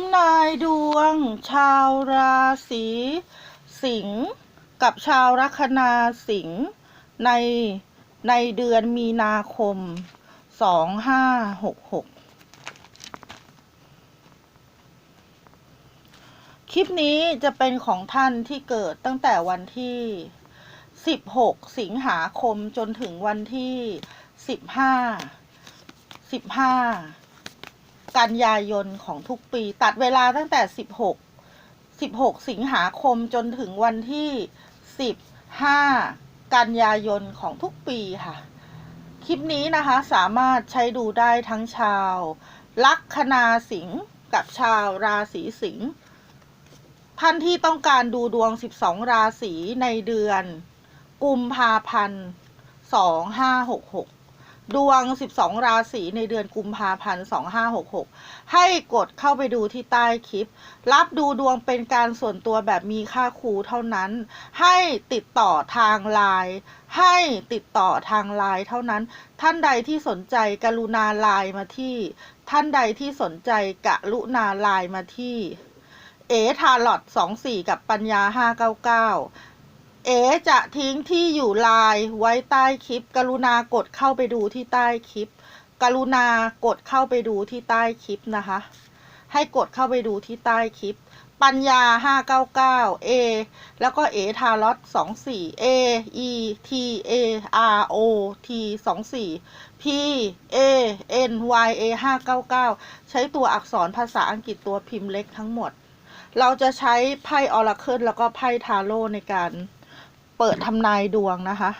ำนายดวง ชาวราศีสิงห์กับชาวลัคนาสิงห์ในในเดือนมีนาคม 2566 คลิปนี้จะเป็นของท่านที่เกิดตั้งแต่วันที่ 16 สิงหาคมจนถึงวันที่ 15 15 กันยายนของทุกปี ตัดเวลาตั้งแต่ 16 16 สิงหาคมจนถึงวันที่ 15 กันยายนของทุกปีค่ะ คลิปนี้นะคะสามารถใช้ดูได้ทั้งชาว ลัคนาสิงห์กับชาวราศีสิงห์ท่านที่ต้องการดูดวง 12 ราศีในเดือน กุมภาพันธ์ 2566 ดวง 12 ราศีในเดือนกุมภาพันธ์2566 ให้กดเข้าไปดูที่ใต้คลิป รับดูดวงเป็นการส่วนตัวแบบมีค่าครูเท่านั้น ให้ติดต่อทางไลน์ให้ติดต่อทางไลน์เท่านั้น ท่านใดที่สนใจกรุณาไลน์มาที่ ท่านใดที่สนใจกรุณาไลน์มาที่ เอทาร์ลอตสองสี่กับปัญญาห้า เอจะทิ้งที่อยู่ไลน์ไว้ใต้คลิป กรุณากดเข้าไปดูที่ใต้คลิป กรุณากดเข้าไปดูที่ใต้คลิปนะคะ ให้กดเข้าไปดูที่ใต้คลิป ปัญญาห้าเก้าเก้าเอแล้วก็เอทารอตสองสี่เอ e t a r o t สองสี่ p a n y a ห้าเก้าเก้าใช้ตัวอักษรภาษาอังกฤษตัวพิมพ์เล็กทั้งหมด เราจะใช้ไพ่ออราเคิลแล้วก็ไพ่ทาโร่ในการ เปิดทำนายดวงนะคะ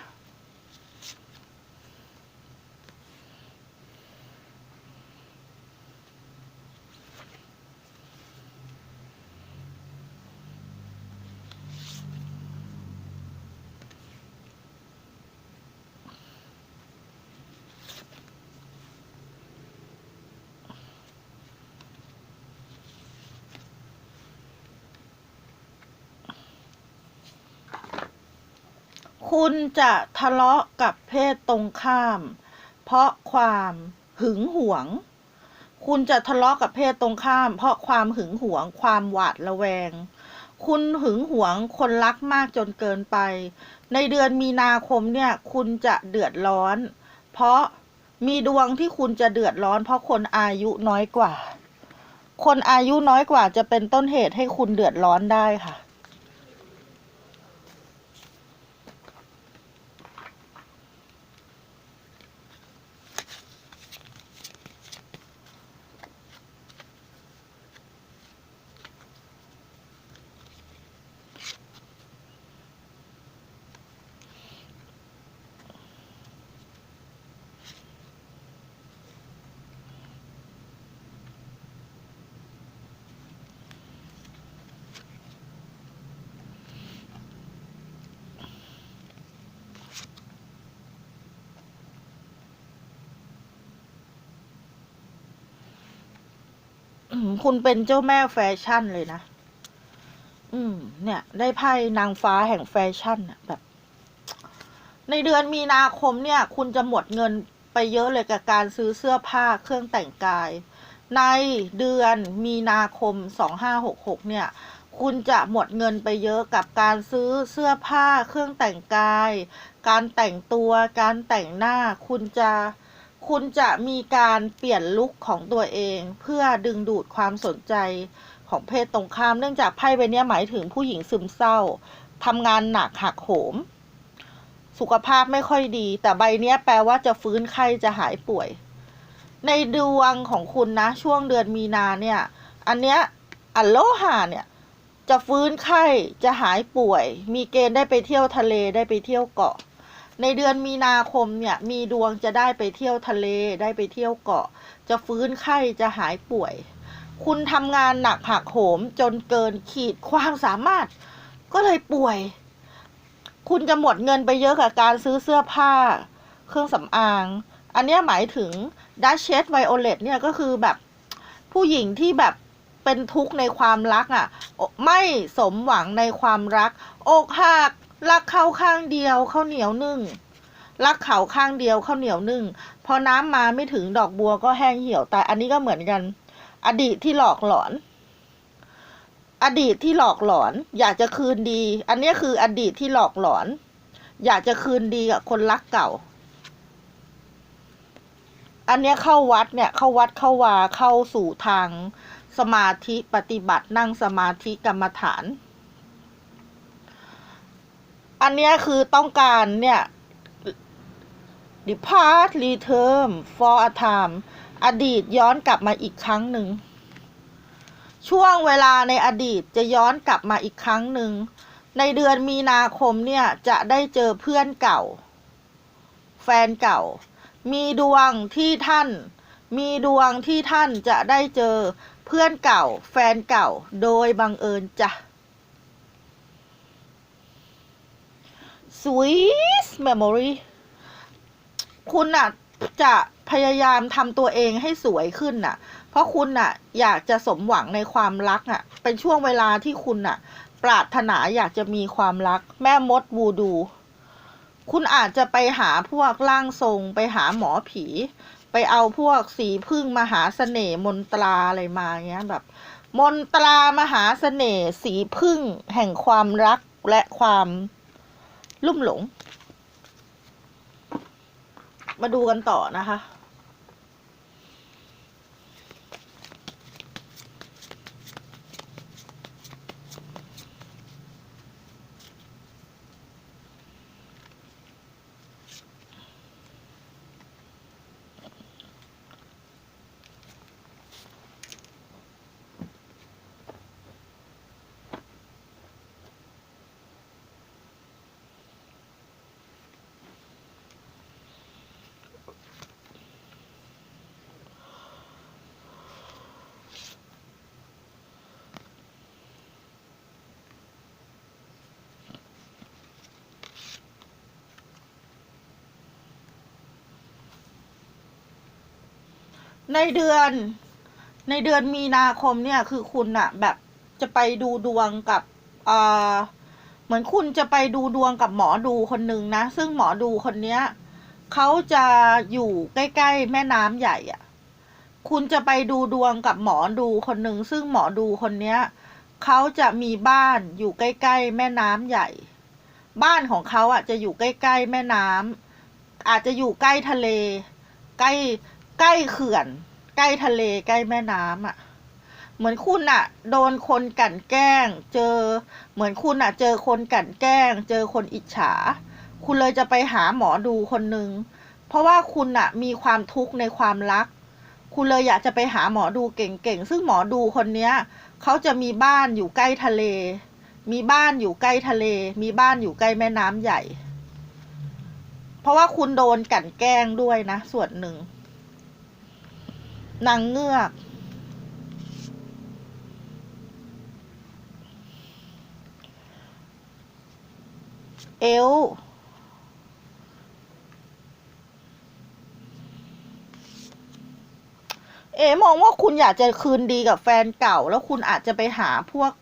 คุณจะทะเลาะกับเพศตรงข้าม เพราะความหึงหวง คุณจะทะเลาะกับเพศตรงข้าม เพราะความหึงหวง ความหวาดระแวง คุณหึงหวงคนรักมากจนเกินไป ในเดือนมีนาคมเนี่ย คุณจะเดือดร้อน เพราะมีดวงที่คุณจะเดือดร้อน เพราะคนอายุน้อยกว่า คนอายุน้อยกว่าจะเป็นต้นเหตุให้คุณเดือดร้อนได้ค่ะ คุณเป็นเจ้าแม่แฟชั่นเลยนะ อืม เนี่ย ได้ไพ่นางฟ้าแห่งแฟชั่นน่ะแบบ ในเดือนมีนาคมเนี่ย คุณจะหมดเงินไปเยอะเลยกับการซื้อเสื้อผ้าเครื่องแต่งกาย ในเดือนมีนาคม 2566 เนี่ย คุณจะหมดเงินไปเยอะกับการซื้อเสื้อผ้าเครื่องแต่งกาย การแต่งตัว การแต่งหน้า คุณจะ คุณจะมีการเปลี่ยนลุคของตัวเอง เพื่อดึงดูดความสนใจของเพศตรงข้าม เนื่องจากไพ่ใบนี้หมายถึงผู้หญิงซึมเศร้าทำงานหนักหักโหม สุขภาพไม่ค่อยดี แต่ใบนี้แปลว่าจะฟื้นไข้จะหายป่วย ในดวงของคุณนะ ช่วงเดือนมีนาเนี่ย อันเนี้ยอัลโลฮาเนี่ย จะฟื้นไข้จะหายป่วย มีเกณฑ์ได้ไปเที่ยวทะเลได้ไปเที่ยวเกาะ ในเดือนมีนาคมเนี่ยมีดวงจะได้ไปเที่ยวทะเลได้ไปเที่ยวเกาะ จะฟื้นไข้จะหายป่วย คุณทำงานหนักหักโหมจนเกินขีดความสามารถ ก็เลยป่วย คุณจะหมดเงินไปเยอะกับการซื้อเสื้อผ้า เครื่องสำอาง อันนี้หมายถึงดัชเชสไวโอเลตเนี่ยก็คือแบบผู้หญิงที่แบบเป็นทุกข์ในความรักอะ ไม่สมหวังในความรัก อกหัก รักเขาข้างเดียวข้าวเหนียวนึ่งรักเขาข้างเดียวข้าวเหนียวนึ่งพอน้ำมาไม่ถึงดอกบัวก็แห้งเหี่ยวตายอันนี้ก็เหมือนกัน อดีตที่หลอกหลอน อดีตที่หลอกหลอน อยากจะคืนดี อันนี้คืออดีตที่หลอกหลอน อยากจะคืนดีกับคนรักเก่า อันเนี้ยเข้าวัดเนี่ย เข้าวัดเข้าวาเข้าสู่ทางสมาธิปฏิบัตินั่งสมาธิกรรมฐาน อันนี้คือต้องการเนี่ย depart return for a time อดีตย้อนกลับมาอีกครั้งหนึ่ง ช่วงเวลาในอดีตจะย้อนกลับมาอีกครั้งหนึ่ง ในเดือนมีนาคมเนี่ย จะได้เจอเพื่อนเก่า แฟนเก่า มีดวงที่ท่าน มีดวงที่ท่านจะได้เจอเพื่อนเก่า แฟนเก่า โดยบังเอิญจ้ะ sweet memory คุณน่ะจะพยายามทำตัวเองให้สวยขึ้นน่ะ เพราะคุณน่ะ อยากจะสมหวังในความรักอะ เป็นช่วงเวลาที่คุณน่ะ ปรารถนาอยากจะมีความรัก แม่มดวูดู คุณอาจจะไปหาพวกร่างทรง ไปหาหมอผี ไปเอาพวกสีพึ่งมหาเสน่ห์มนตราอะไรมาเงี้ยแบบ มนตรามหาเสน่ห์สีพึ่งแห่งความรักและความ ลุ่มหลง มาดูกันต่อนะคะ ในเดือน ในเดือนมีนาคมเนี่ยคือคุณอะแบบจะไปดูดวงกับเอ่อเหมือนคุณจะไปดูดวงกับหมอดูคนหนึ่งนะ ซึ่งหมอดูคนเนี้ยเขาจะอยู่ใกล้ ๆ แม่น้ำใหญ่อะคุณจะไปดูดวงกับหมอดูคนหนึ่งซึ่งหมอดูคนเนี้ยเขาจะมีบ้านอยู่ใกล้ ๆ แม่น้ำใหญ่ บ้านของเขาอะจะอยู่ใกล้ ๆ แม่น้ำอาจจะอยู่ใกล้ทะเล ใกล้ ใกล้เขื่อน ใกล้ทะเลใกล้แม่น้ำอะ เหมือนคุณอะโดนคนกลั่นแกล้ง เจอ เหมือนคุณอะเจอคนกลั่นแกล้ง เจอคนอิจฉา คุณเลยจะไปหาหมอดูคนหนึ่งเพราะว่าคุณอะมีความทุกข์ในความรัก คุณเลยอยากจะไปหาหมอดูเก่งๆ ซึ่งหมอดูคนเนี้ยเขาจะมีบ้านอยู่ใกล้ทะเล มีบ้านอยู่ใกล้ทะเล มีบ้านอยู่ใกล้แม่น้ำใหญ่ เพราะว่าคุณโดนกลั่นแกล้งด้วยนะ ส่วนหนึ่ง นางเงือก เอลเอ๋มองว่าคุณอยากจะคืนดีกับแฟนเก่า แล้วคุณอาจจะไปหาพวก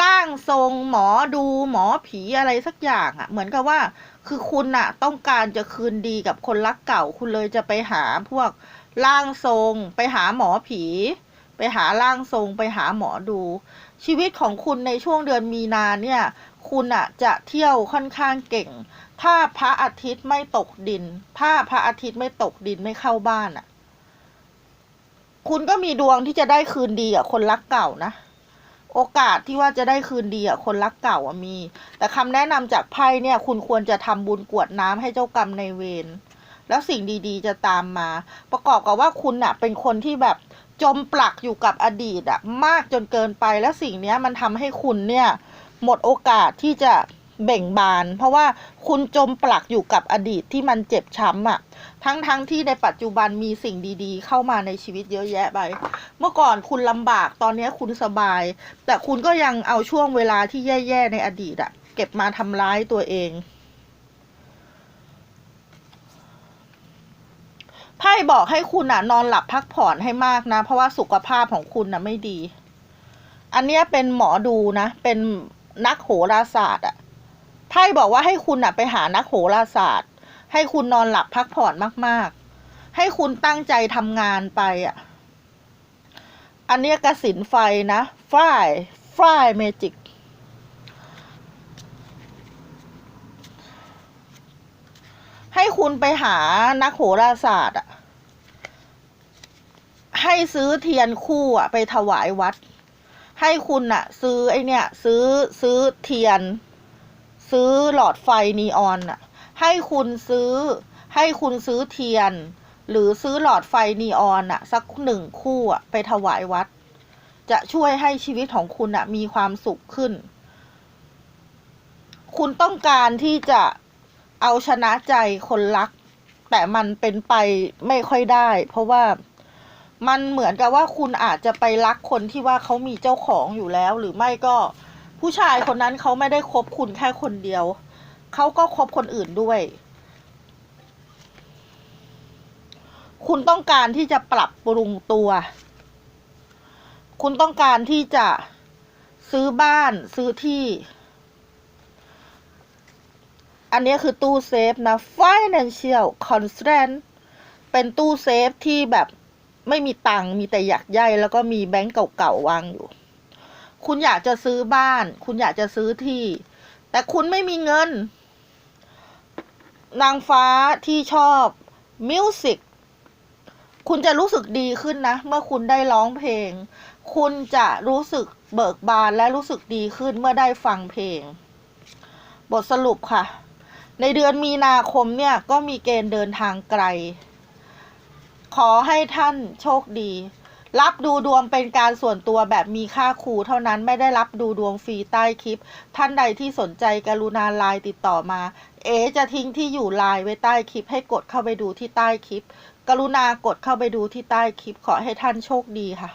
ร่างทรงหมอดูหมอผีอะไรสักอย่างอะ่ะ เหมือนกับว่า คือคุณอะต้องการจะคืนดีกับคนรักเก่า คุณเลยจะไปหาพวก ร่างทรง ไปหาหมอผี ไปหาร่างทรง ไปหาหมอดู ชีวิตของคุณในช่วงเดือนมีนาเนี่ย คุณอะจะเที่ยวค่อนข้างเก่ง ถ้าพระอาทิตย์ไม่ตกดิน ถ้าพระอาทิตย์ไม่ตกดินไม่เข้าบ้านอะคุณก็มีดวงที่จะได้คืนดีกับคนรักเก่านะ โอกาสที่ว่าจะได้คืนดีกับคนรักเก่าอะมี แต่คำแนะนำจากไพ่เนี่ย คุณควรจะทำบุญกวดน้ำให้เจ้ากรรมในเวร แล้วสิ่งดีๆ จะตามมา ประกอบกับว่าคุณน่ะเป็นคนที่แบบจมปลักอยู่กับอดีตอะมากจนเกินไป แล้วสิ่งนี้มันทำให้คุณเนี่ยหมดโอกาสที่จะเบ่งบาน เพราะว่าคุณจมปลักอยู่กับอดีตที่มันเจ็บช้ำอะทั้งๆทที่ในปัจจุบันมีสิ่งดีๆ เข้ามาในชีวิตเยอะแยะไป เมื่อก่อนคุณลำบากตอนนี้คุณสบาย แต่คุณก็ยังเอาช่วงเวลาที่แย่ๆในอดีตอะเก็บมาทำร้ายตัวเอง ไพ่บอกให้คุณอะ นอนหลับพักผ่อนให้มากนะ เพราะว่าสุขภาพของคุณน่ะไม่ดี อันเนี้ยเป็นหมอดูนะ เป็นนักโหราศาสตร์อะไพ่บอกว่าให้คุณอะไปหานักโหราศาสตร์ ให้คุณนอนหลับพักผ่อนมาก ๆ ให้คุณตั้งใจทำงานไปอะ อันเนี้ยกสินไฟนะฝ้าย Fly Magic ให้คุณไปหานักโหราศาสตร์อะ ให้ซื้อเทียนคู่อะไปถวายวัด ให้คุณอะซื้อไอเนี่ย ซื้อซื้อเทียน ซื้อหลอดไฟนีออนอะให้คุณซื้อ ให้คุณซื้อเทียน หรือซื้อหลอดไฟนีออนอะสักหนึ่งคู่อะไปถวายวัด จะช่วยให้ชีวิตของคุณอะมีความสุขขึ้น คุณต้องการที่จะเอาชนะใจคนรัก แต่มันเป็นไปไม่ค่อยได้ เพราะว่า มันเหมือนกับว่าคุณอาจจะไปรักคนที่ว่าเขามีเจ้าของอยู่แล้ว หรือไม่ก็ผู้ชายคนนั้นเขาไม่ได้คบคุณแค่คนเดียว เขาก็คบคนอื่นด้วย คุณต้องการที่จะปรับปรุงตัว คุณต้องการที่จะซื้อบ้านซื้อที่ อันนี้คือตู้เซฟนะ financial constraint เป็นตู้เซฟที่แบบ ไม่มีตังค์มีแต่อยากใยแล้วก็มีแบงก์เก่าๆวางอยู่ คุณอยากจะซื้อบ้าน คุณอยากจะซื้อที่ แต่คุณไม่มีเงิน นางฟ้าที่ชอบมิวสิกคุณจะรู้สึกดีขึ้นนะ เมื่อคุณได้ร้องเพลง คุณจะรู้สึกเบิกบานและรู้สึกดีขึ้นเมื่อได้ฟังเพลง บทสรุปค่ะ ในเดือนมีนาคมเนี่ยก็มีเกณฑ์เดินทางไกล ขอให้ท่านโชคดี รับดูดวงเป็นการส่วนตัวแบบมีค่าครูเท่านั้นไม่ได้รับดูดวงฟรีใต้คลิป ท่านใดที่สนใจกรุณาไลน์ติดต่อมา เอจะทิ้งที่อยู่ไลน์ไว้ใต้คลิป ให้กดเข้าไปดูที่ใต้คลิป กรุณากดเข้าไปดูที่ใต้คลิป ขอให้ท่านโชคดีค่ะ